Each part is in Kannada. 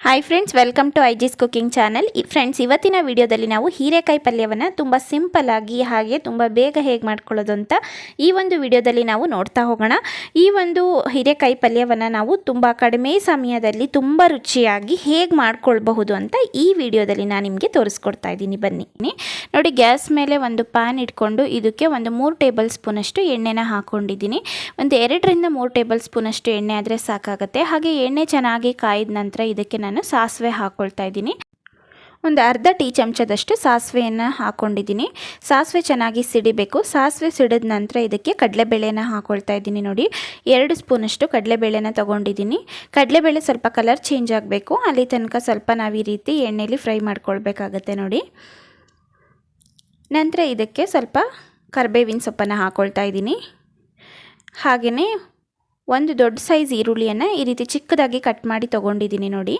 ಹಾಯ್ ಫ್ರೆಂಡ್ಸ್ ವೆಲ್ಕಮ್ ಟು ಐಜಿಸ್ ಕುಕಿಂಗ್ ಚಾನಲ್ ಫ್ರೆಂಡ್ಸ್ ಇವತ್ತಿನ ವಿಡಿಯೋದಲ್ಲಿ ನಾವು ಹೀರೆಕಾಯಿ ಪಲ್ಯವನ್ನು ತುಂಬ ಸಿಂಪಲ್ ಆಗಿ ಹಾಗೆ ತುಂಬ ಬೇಗ ಹೇಗೆ ಮಾಡ್ಕೊಳ್ಳೋದು ಅಂತ ಈ ಒಂದು ವಿಡಿಯೋದಲ್ಲಿ ನಾವು ನೋಡ್ತಾ ಹೋಗೋಣ. ಈ ಒಂದು ಹೀರೆಕಾಯಿ ಪಲ್ಯವನ್ನು ನಾವು ತುಂಬ ಕಡಿಮೆ ಸಮಯದಲ್ಲಿ ತುಂಬ ರುಚಿಯಾಗಿ ಹೇಗೆ ಮಾಡ್ಕೊಳ್ಬಹುದು ಅಂತ ಈ ವಿಡಿಯೋದಲ್ಲಿ ನಾನು ನಿಮಗೆ ತೋರಿಸ್ಕೊಡ್ತಾ ಇದ್ದೀನಿ. ಬನ್ನಿ. ನೋಡಿ, ಗ್ಯಾಸ್ ಮೇಲೆ ಒಂದು ಪ್ಯಾನ್ ಇಟ್ಕೊಂಡು ಇದಕ್ಕೆ ಒಂದು ಮೂರು ಟೇಬಲ್ ಸ್ಪೂನಷ್ಟು ಎಣ್ಣೆನ ಹಾಕ್ಕೊಂಡಿದ್ದೀನಿ ಒಂದು ಎರಡರಿಂದ ಮೂರು ಟೇಬಲ್ ಸ್ಪೂನಷ್ಟು ಎಣ್ಣೆ ಆದರೆ ಸಾಕಾಗುತ್ತೆ. ಹಾಗೆ ಎಣ್ಣೆ ಚೆನ್ನಾಗಿ ಕಾಯಿದ ನಂತರ ಇದಕ್ಕೆ ನಾನು ಸಾಸಿವೆ ಹಾಕ್ಕೊಳ್ತಾ ಇದ್ದೀನಿ. ಒಂದು ಅರ್ಧ ಟೀ ಚಮಚದಷ್ಟು ಸಾಸಿವೆಯನ್ನು ಹಾಕ್ಕೊಂಡಿದ್ದೀನಿ ಸಾಸಿವೆ ಚೆನ್ನಾಗಿ ಸಿಡಿಬೇಕು. ಸಾಸಿವೆ ಸಿಡಿದ ನಂತರ ಇದಕ್ಕೆ ಕಡಲೆಬೇಳೆನ ಹಾಕ್ಕೊಳ್ತಾ ಇದ್ದೀನಿ ನೋಡಿ. ಎರಡು ಸ್ಪೂನಷ್ಟು ಕಡಲೆಬೇಳೆನ ತೊಗೊಂಡಿದ್ದೀನಿ. ಕಡಲೆಬೇಳೆ ಸ್ವಲ್ಪ ಕಲರ್ ಚೇಂಜ್ ಆಗಬೇಕು. ಅಲ್ಲಿ ತನಕ ಸ್ವಲ್ಪ ನಾವು ಈ ರೀತಿ ಎಣ್ಣೆಯಲ್ಲಿ ಫ್ರೈ ಮಾಡ್ಕೊಳ್ಬೇಕಾಗತ್ತೆ ನೋಡಿ. ನಂತರ ಇದಕ್ಕೆ ಸ್ವಲ್ಪ ಕರ್ಬೇವಿನ ಸೊಪ್ಪನ್ನು ಹಾಕ್ಕೊಳ್ತಾ ಇದ್ದೀನಿ. ಹಾಗೆಯೇ ಒಂದು ದೊಡ್ಡ ಸೈಜ್ ಈರುಳ್ಳಿಯನ್ನು ಈ ರೀತಿ ಚಿಕ್ಕದಾಗಿ ಕಟ್ ಮಾಡಿ ತೊಗೊಂಡಿದ್ದೀನಿ ನೋಡಿ.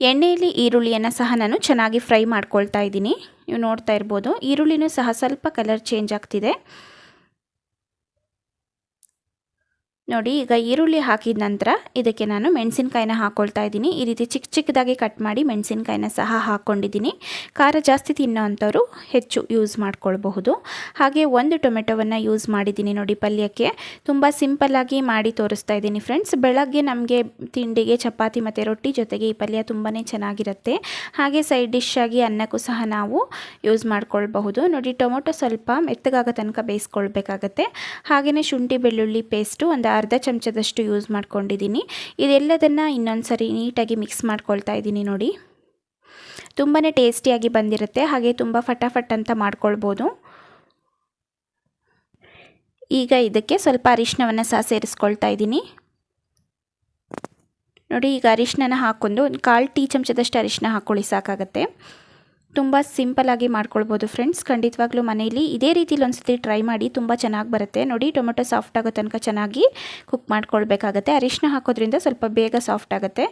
ಎಣ್ಣೆಯಲ್ಲಿ ಈರುಳ್ಳಿಯನ್ನು ಸಹ ನಾನು ಚೆನ್ನಾಗಿ ಫ್ರೈ ಮಾಡ್ಕೊಳ್ತಾ ಇದ್ದೀನಿ. ನೀವು ನೋಡ್ತಾ ಇರ್ಬೋದು, ಈರುಳ್ಳಿನೂ ಸಹ ಸ್ವಲ್ಪ ಕಲರ್ ಚೇಂಜ್ ಆಗ್ತಿದೆ. ನೋಡಿ, ಈಗ ಈರುಳ್ಳಿ ಹಾಕಿದ ನಂತರ ಇದಕ್ಕೆ ನಾನು ಮೆಣಸಿನ್ಕಾಯಿನ ಹಾಕ್ಕೊಳ್ತಾ ಇದ್ದೀನಿ. ಈ ರೀತಿ ಚಿಕ್ಕ ಚಿಕ್ಕದಾಗಿ ಕಟ್ ಮಾಡಿ ಮೆಣಸಿನ್ಕಾಯಿನ ಸಹ ಹಾಕ್ಕೊಂಡಿದ್ದೀನಿ ಖಾರ ಜಾಸ್ತಿ ತಿನ್ನೋ ಅಂಥವ್ರು ಹೆಚ್ಚು ಯೂಸ್ ಮಾಡ್ಕೊಳ್ಬಹುದು. ಹಾಗೆ ಒಂದು ಟೊಮೆಟೊವನ್ನು ಯೂಸ್ ಮಾಡಿದ್ದೀನಿ ನೋಡಿ ಪಲ್ಯಕ್ಕೆ. ತುಂಬ ಸಿಂಪಲ್ಲಾಗಿ ಮಾಡಿ ತೋರಿಸ್ತಾ ಇದ್ದೀನಿ ಫ್ರೆಂಡ್ಸ್ ಬೆಳಗ್ಗೆ ನಮಗೆ ತಿಂಡಿಗೆ ಚಪಾತಿ ಮತ್ತು ರೊಟ್ಟಿ ಜೊತೆಗೆ ಈ ಪಲ್ಯ ತುಂಬಾ ಚೆನ್ನಾಗಿರುತ್ತೆ. ಹಾಗೆ ಸೈಡ್ ಡಿಶ್ ಆಗಿ ಅನ್ನಕ್ಕೂ ಸಹ ನಾವು ಯೂಸ್ ಮಾಡ್ಕೊಳ್ಬಹುದು. ನೋಡಿ, ಟೊಮೊಟೊ ಸ್ವಲ್ಪ ಮೆತ್ತಗಾಗೋ ತನಕ ಬೇಯಿಸ್ಕೊಳ್ಬೇಕಾಗತ್ತೆ. ಹಾಗೆಯೇ ಶುಂಠಿ ಬೆಳ್ಳುಳ್ಳಿ ಪೇಸ್ಟು ಒಂದು ಅರ್ಧ ಚಮಚದಷ್ಟು ಯೂಸ್ ಮಾಡ್ಕೊಂಡಿದ್ದೀನಿ. ಇದೆಲ್ಲದನ್ನು ಇನ್ನೊಂದು ಸರಿ ನೀಟಾಗಿ ಮಿಕ್ಸ್ ಮಾಡ್ಕೊಳ್ತಾ ಇದ್ದೀನಿ ನೋಡಿ. ತುಂಬಾ ಟೇಸ್ಟಿಯಾಗಿ ಬಂದಿರುತ್ತೆ. ಹಾಗೆ ತುಂಬ ಫಟಾಫಟ್ ಅಂತ ಮಾಡ್ಕೊಳ್ಬೋದು. ಈಗ ಇದಕ್ಕೆ ಸ್ವಲ್ಪ ಅರಿಶಿನವನ್ನು ಸಹ ಸೇರಿಸ್ಕೊಳ್ತಾ ಇದ್ದೀನಿ. ನೋಡಿ, ಈಗ ಅರಿಶಿನ ಹಾಕ್ಕೊಂಡು ಒಂದು ಕಾಲು ಟೀ ಚಮಚದಷ್ಟು ಅರಿಶಿನ ಹಾಕ್ಕೊಳ್ಳಿ ಸಾಕಾಗತ್ತೆ. ತುಂಬ ಸಿಂಪಲಾಗಿ ಮಾಡ್ಕೊಳ್ಬೋದು ಫ್ರೆಂಡ್ಸ್. ಖಂಡಿತವಾಗ್ಲೂ ಮನೆಯಲ್ಲಿ ಇದೇ ರೀತಿಲಿ ಒಂದ್ಸತಿ ಟ್ರೈ ಮಾಡಿ ತುಂಬ ಚೆನ್ನಾಗಿ ಬರುತ್ತೆ. ನೋಡಿ, ಟೊಮೆಟೊ ಸಾಫ್ಟ್ ಆಗೋ ತನಕ ಚೆನ್ನಾಗಿ ಕುಕ್ ಮಾಡ್ಕೊಳ್ಬೇಕಾಗತ್ತೆ. ಅರಿಶಿನ ಹಾಕೋದ್ರಿಂದ ಸ್ವಲ್ಪ ಬೇಗ ಸಾಫ್ಟ್ ಆಗುತ್ತೆ.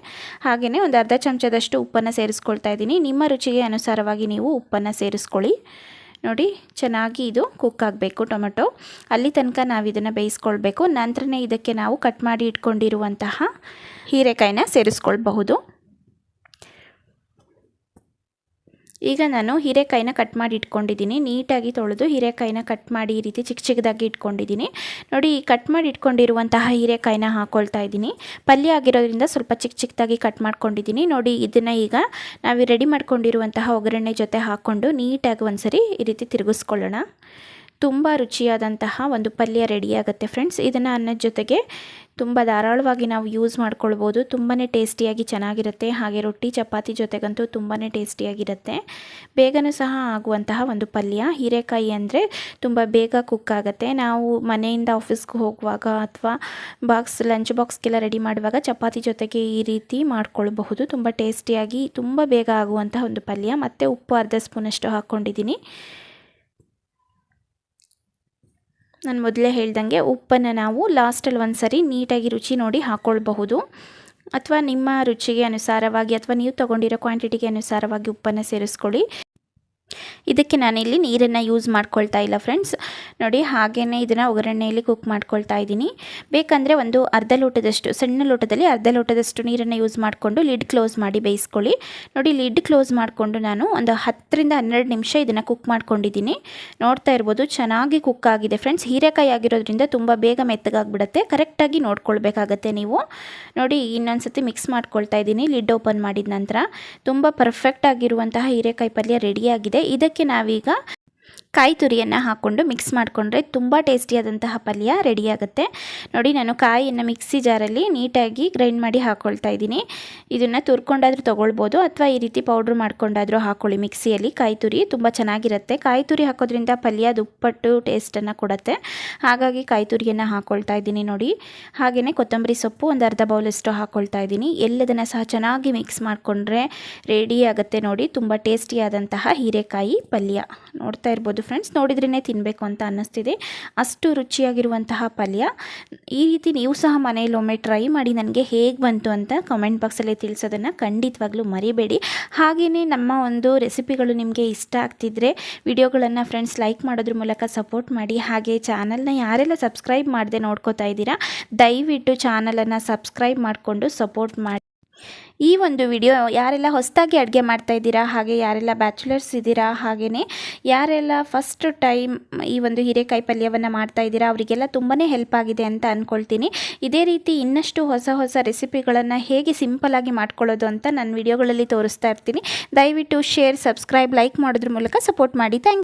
ಹಾಗೆಯೇ ಒಂದು ಅರ್ಧ ಚಮಚದಷ್ಟು ಉಪ್ಪನ್ನು ಸೇರಿಸ್ಕೊಳ್ತಾ ಇದ್ದೀನಿ. ನಿಮ್ಮ ರುಚಿಗೆ ಅನುಸಾರವಾಗಿ ನೀವು ಉಪ್ಪನ್ನು ಸೇರಿಸ್ಕೊಳ್ಳಿ. ನೋಡಿ, ಚೆನ್ನಾಗಿ ಇದು ಕುಕ್ ಆಗಬೇಕು ಟೊಮೆಟೊ. ಅಲ್ಲಿ ತನಕ ನಾವು ಇದನ್ನು ಬೇಯಿಸ್ಕೊಳ್ಬೇಕು. ನಂತರನೇ ಇದಕ್ಕೆ ನಾವು ಕಟ್ ಮಾಡಿ ಇಟ್ಕೊಂಡಿರುವಂತಹ ಹೀರೆಕಾಯಿನ ಸೇರಿಸ್ಕೊಳ್ಬಹುದು. ಈಗ ನಾನು ಹೀರೆಕಾಯಿನ ಕಟ್ ಮಾಡಿ ಇಟ್ಕೊಂಡಿದ್ದೀನಿ. ನೀಟಾಗಿ ತೊಳೆದು ಹೀರೆಕಾಯಿನ ಕಟ್ ಮಾಡಿ ಈ ರೀತಿ ಚಿಕ್ಕ ಚಿಕ್ಕದಾಗಿ ಇಟ್ಕೊಂಡಿದ್ದೀನಿ. ನೋಡಿ, ಈ ಕಟ್ ಮಾಡಿ ಇಟ್ಕೊಂಡಿರುವಂತಹ ಹೀರೆಕಾಯಿನ ಹಾಕ್ಕೊಳ್ತಾ ಇದ್ದೀನಿ. ಪಲ್ಯ ಆಗಿರೋದ್ರಿಂದ ಸ್ವಲ್ಪ ಚಿಕ್ಕ ಚಿಕ್ಕದಾಗಿ ಕಟ್ ಮಾಡ್ಕೊಂಡಿದ್ದೀನಿ. ನೋಡಿ, ಇದನ್ನು ಈಗ ನಾವು ರೆಡಿ ಮಾಡ್ಕೊಂಡಿರುವಂತಹ ಒಗ್ಗರಣೆ ಜೊತೆ ಹಾಕ್ಕೊಂಡು ನೀಟಾಗಿ ಒಂದ್ಸರಿ ಈ ರೀತಿ ತಿರುಗಿಸ್ಕೊಳ್ಳೋಣ. ತುಂಬ ರುಚಿಯಾದಂತಹ ಒಂದು ಪಲ್ಯ ರೆಡಿಯಾಗುತ್ತೆ ಫ್ರೆಂಡ್ಸ್. ಇದನ್ನು ಅನ್ನದ ಜೊತೆಗೆ ತುಂಬ ಧಾರಾಳವಾಗಿ ನಾವು ಯೂಸ್ ಮಾಡ್ಕೊಳ್ಬೋದು. ತುಂಬಾ ಟೇಸ್ಟಿಯಾಗಿ ಚೆನ್ನಾಗಿರುತ್ತೆ. ಹಾಗೆ ರೊಟ್ಟಿ, ಚಪಾತಿ ಜೊತೆಗಂತೂ ತುಂಬಾ ಟೇಸ್ಟಿಯಾಗಿರುತ್ತೆ. ಬೇಗನೂ ಸಹ ಆಗುವಂತಹ ಒಂದು ಪಲ್ಯ. ಹೀರೆಕಾಯಿ ಅಂದರೆ ತುಂಬ ಬೇಗ ಕುಕ್ ಆಗುತ್ತೆ. ನಾವು ಮನೆಯಿಂದ ಆಫೀಸ್ಗೆ ಹೋಗುವಾಗ ಅಥವಾ ಬಾಕ್ಸ್ ಲಂಚ್ ಬಾಕ್ಸ್ಗೆಲ್ಲ ರೆಡಿ ಮಾಡುವಾಗ ಚಪಾತಿ ಜೊತೆಗೆ ಈ ರೀತಿ ಮಾಡ್ಕೊಳ್ಬಹುದು. ತುಂಬ ಟೇಸ್ಟಿಯಾಗಿ, ತುಂಬ ಬೇಗ ಆಗುವಂತಹ ಒಂದು ಪಲ್ಯ. ಮತ್ತು ಉಪ್ಪು ಅರ್ಧ ಸ್ಪೂನಷ್ಟು ಹಾಕ್ಕೊಂಡಿದ್ದೀನಿ ನಾನು ಮೊದಲೇ ಹೇಳ್ದಂಗೆ ಉಪ್ಪನ್ನು ನಾವು ಲಾಸ್ಟಲ್ಲಿ ಒಂದು ಸರಿ ನೀಟಾಗಿ ರುಚಿ ನೋಡಿ ಹಾಕ್ಕೊಳ್ಬಹುದು ಅಥವಾ ನಿಮ್ಮ ರುಚಿಗೆ ಅನುಸಾರವಾಗಿ ಅಥವಾ ನೀವು ತೊಗೊಂಡಿರೋ ಕ್ವಾಂಟಿಟಿಗೆ ಅನುಸಾರವಾಗಿ ಉಪ್ಪನ್ನು ಸೇರಿಸ್ಕೊಳ್ಳಿ. ಇದಕ್ಕೆ ನಾನಿಲ್ಲಿ ನೀರನ್ನು ಯೂಸ್ ಮಾಡ್ಕೊಳ್ತಾ ಇಲ್ಲ ಫ್ರೆಂಡ್ಸ್ ನೋಡಿ ಹಾಗೆಯೇ ಇದನ್ನು ಒಗ್ಗರಣೆಯಲ್ಲಿ ಕುಕ್ ಮಾಡ್ಕೊಳ್ತಾ ಇದ್ದೀನಿ. ಬೇಕಂದರೆ ಒಂದು ಅರ್ಧ ಲೋಟದಷ್ಟು, ಸಣ್ಣ ಲೋಟದಲ್ಲಿ ಅರ್ಧ ಲೋಟದಷ್ಟು ನೀರನ್ನು ಯೂಸ್ ಮಾಡಿಕೊಂಡು ಲಿಡ್ ಕ್ಲೋಸ್ ಮಾಡಿ ಬೇಯಿಸ್ಕೊಳ್ಳಿ. ನೋಡಿ ಲಿಡ್ ಕ್ಲೋಸ್ ಮಾಡಿಕೊಂಡು ನಾನು ಒಂದು ಹತ್ತರಿಂದ ಹನ್ನೆರಡು ನಿಮಿಷ ಇದನ್ನು ಕುಕ್ ಮಾಡ್ಕೊಂಡಿದ್ದೀನಿ. ನೋಡ್ತಾ ಇರ್ಬೋದು ಚೆನ್ನಾಗಿ ಕುಕ್ ಆಗಿದೆ ಫ್ರೆಂಡ್ಸ್ ಹೀರೆಕಾಯಿ ಆಗಿರೋದ್ರಿಂದ ತುಂಬ ಬೇಗ ಮೆತ್ತಗಾಗ್ಬಿಡುತ್ತೆ. ಕರೆಕ್ಟಾಗಿ ನೋಡ್ಕೊಳ್ಬೇಕಾಗತ್ತೆ ನೀವು. ನೋಡಿ ಇನ್ನೊಂದು ಸತಿ ಮಿಕ್ಸ್ ಮಾಡ್ಕೊಳ್ತಾ ಇದ್ದೀನಿ. ಲಿಡ್ ಓಪನ್ ಮಾಡಿದ ನಂತರ ತುಂಬ ಪರ್ಫೆಕ್ಟ್ ಆಗಿರುವಂತಹ ಹೀರೆಕಾಯಿ ಪಲ್ಯ ರೆಡಿಯಾಗಿದೆ ಇದಕ್ಕೆ ನಾವೀಗ ಕಾಯಿ ತುರಿಯನ್ನು ಹಾಕ್ಕೊಂಡು ಮಿಕ್ಸ್ ಮಾಡಿಕೊಂಡ್ರೆ ತುಂಬ ಟೇಸ್ಟಿಯಾದಂತಹ ಪಲ್ಯ ರೆಡಿಯಾಗುತ್ತೆ. ನೋಡಿ, ನಾನು ಕಾಯಿಯನ್ನು ಮಿಕ್ಸಿ ಜಾರಲ್ಲಿ ನೀಟಾಗಿ ಗ್ರೈಂಡ್ ಮಾಡಿ ಹಾಕ್ಕೊಳ್ತಾ ಇದ್ದೀನಿ. ಇದನ್ನು ತುರ್ಕೊಂಡಾದರೂ ತೊಗೊಳ್ಬೋದು, ಅಥವಾ ಈ ರೀತಿ ಪೌಡ್ರ್ ಮಾಡ್ಕೊಂಡಾದರೂ ಹಾಕ್ಕೊಳ್ಳಿ ಮಿಕ್ಸಿಯಲ್ಲಿ. ಕಾಯಿ ತುರಿ ತುಂಬ ಚೆನ್ನಾಗಿರುತ್ತೆ. ಕಾಯಿ ತುರಿ ಹಾಕೋದ್ರಿಂದ ಪಲ್ಯ ದುಪ್ಪಟ್ಟು ಟೇಸ್ಟನ್ನು ಕೊಡುತ್ತೆ. ಹಾಗಾಗಿ ಕಾಯಿ ತುರಿಯನ್ನು ಹಾಕ್ಕೊಳ್ತಾ ಇದ್ದೀನಿ ನೋಡಿ. ಹಾಗೆಯೇ ಕೊತ್ತಂಬರಿ ಸೊಪ್ಪು ಒಂದು ಅರ್ಧ ಬೌಲಷ್ಟು ಹಾಕ್ಕೊಳ್ತಾ ಇದ್ದೀನಿ. ಎಲ್ಲದನ್ನು ಸಹ ಚೆನ್ನಾಗಿ ಮಿಕ್ಸ್ ಮಾಡಿಕೊಂಡ್ರೆ ರೆಡಿ ಆಗುತ್ತೆ ನೋಡಿ. ತುಂಬ ಟೇಸ್ಟಿಯಾದಂತಹ ಹೀರೆಕಾಯಿ ಪಲ್ಯ. ನೋಡ್ತಾ ಇರ್ಬೋದು. ಫ್ರೆಂಡ್ಸ್ ನೋಡಿದ್ರೇ ತಿನ್ನಬೇಕು ಅಂತ ಅನ್ನಿಸ್ತಿದೆ. ಅಷ್ಟು ರುಚಿಯಾಗಿರುವಂತಹ ಪಲ್ಯ. ಈ ರೀತಿ ನೀವು ಸಹ ಮನೆಯಲ್ಲಿ ಒಮ್ಮೆ ಟ್ರೈ ಮಾಡಿ ನನಗೆ ಹೇಗೆ ಬಂತು ಅಂತ ಕಮೆಂಟ್ ಬಾಕ್ಸಲ್ಲಿ ತಿಳಿಸೋದನ್ನು ಖಂಡಿತವಾಗ್ಲೂ ಮರಿಬೇಡಿ. ಹಾಗೆಯೇ ನಮ್ಮ ಒಂದು ರೆಸಿಪಿಗಳು ನಿಮಗೆ ಇಷ್ಟ ಆಗ್ತಿದ್ರೆ ವಿಡಿಯೋಗಳನ್ನು ಫ್ರೆಂಡ್ಸ್ ಲೈಕ್ ಮಾಡೋದ್ರ ಮೂಲಕ ಸಪೋರ್ಟ್ ಮಾಡಿ. ಹಾಗೆ ಚಾನಲ್ನ ಯಾರೆಲ್ಲ ಸಬ್ಸ್ಕ್ರೈಬ್ ಮಾಡದೆ ನೋಡ್ಕೋತಾ ಇದ್ದೀರಾ, ದಯವಿಟ್ಟು ಚಾನಲನ್ನು ಸಬ್ಸ್ಕ್ರೈಬ್ ಮಾಡಿಕೊಂಡು ಸಪೋರ್ಟ್ ಮಾಡಿ. ಈ ಒಂದು ವಿಡಿಯೋ ಯಾರೆಲ್ಲ ಹೊಸದಾಗಿ ಅಡುಗೆ ಮಾಡ್ತಾ ಇದ್ದೀರಾ, ಹಾಗೆ ಯಾರೆಲ್ಲ ಬ್ಯಾಚುಲರ್ಸ್ ಇದ್ದೀರಾ ಹಾಗೆಯೇ ಯಾರೆಲ್ಲ ಫಸ್ಟ್ ಟೈಮ್ ಈ ಒಂದು ಹೀರೆಕಾಯಿ ಪಲ್ಯವನ್ನು ಮಾಡ್ತಾ ಇದ್ದೀರಾ, ಅವರಿಗೆಲ್ಲ ತುಂಬಾ ಹೆಲ್ಪ್ ಆಗಿದೆ ಅಂತ ಅಂದ್ಕೊಳ್ತೀನಿ ಇದೇ ರೀತಿ ಇನ್ನಷ್ಟು ಹೊಸ ಹೊಸ ರೆಸಿಪಿಗಳನ್ನು ಹೇಗೆ ಸಿಂಪಲಾಗಿ ಮಾಡ್ಕೊಳ್ಳೋದು ಅಂತ ನನ್ನ ವಿಡಿಯೋಗಳಲ್ಲಿ ತೋರಿಸ್ತಾ ಇರ್ತೀನಿ. ದಯವಿಟ್ಟು ಶೇರ್ ಸಬ್ಸ್ಕ್ರೈಬ್ ಲೈಕ್ ಮಾಡೋದ್ರ ಮೂಲಕ ಸಪೋರ್ಟ್ ಮಾಡಿ. ಥ್ಯಾಂಕ್